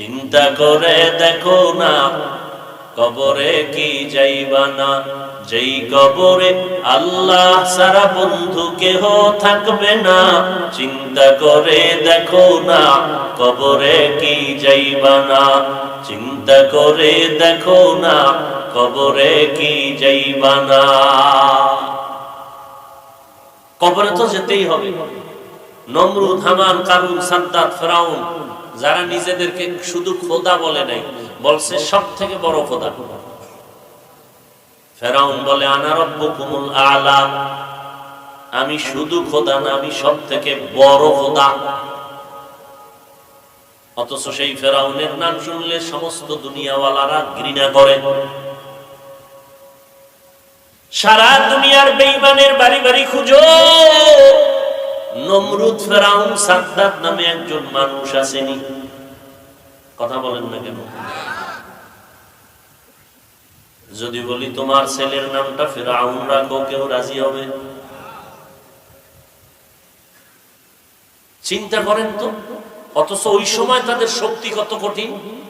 চিন্তা করে দেখো না, কবরে কি যাইবা না? যেই কবরে আল্লাহ সারা বন্ধু কেহ থাকবে না, চিন্তা করে দেখো না, কবরে কি যাইবা না? চিন্তা করে দেখো না, কবরে কি যাইবা না? কবরে তো যেতেই হবে। নমরুদ হামান কারুন সাদ্দাত, ফেরাউন, যারা নিজেদেরকে শুধু খোদা বলে নাই, বলছে সব থেকে বড় খোদা। ফেরাউন বলে, আনা রব্বুকুমুল আলা আমি শুধু খোদা না, আমি সব থেকে বড় খোদা। অথচ সেই ফেরাউনের নাম শুনলে সমস্ত দুনিয়াওয়ালারা ঘৃণা করে। সারা দুনিয়ার বেইমানের বাড়ি বাড়ি খুঁজো। নমরুদ ফেরাউন সাদ্দাত নামে একজন মানুষ আসেনি। কথা বলেন না কেন? যদি বলি তোমার ছেলের নামটা ফেরাউন, রাখো, কেউ রাজি হবে। চিন্তা করেন তো, অথচ ওই সময় তাদের শক্তি কত কঠিন?